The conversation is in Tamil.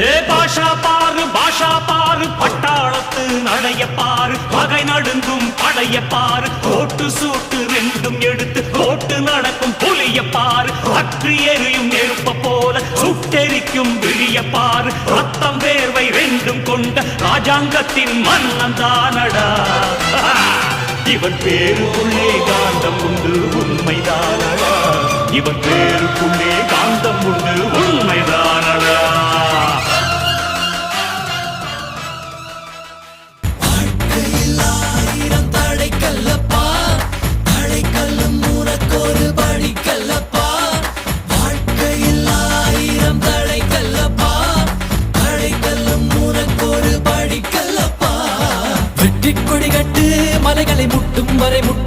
ஏ பாஷா பாரு பாஷா பாரு பட்டாளத்து நடைய பாரு பகை நடுங்கும் படைய பாரு கோட்டு சூட்டு ரெண்டும் எடுத்து கோட்டு நடக்கும் புலிய பாரு அற்றி எரியும் நெருப்ப போல சுட்டெரிக்கும் விழிய பாரு ரத்தம் வேர்வை ரெண்டும் கொண்ட ராஜாங்கத்தின் மன்னன் தானடா. இவன் பேருக்குள்ளே காந்தம் உண்டு உண்மைதானடா. இவன் பேருக்குள்ளே வெற்றி கொடி கட்டு மலைகளை முட்டும் வரை முட்டும்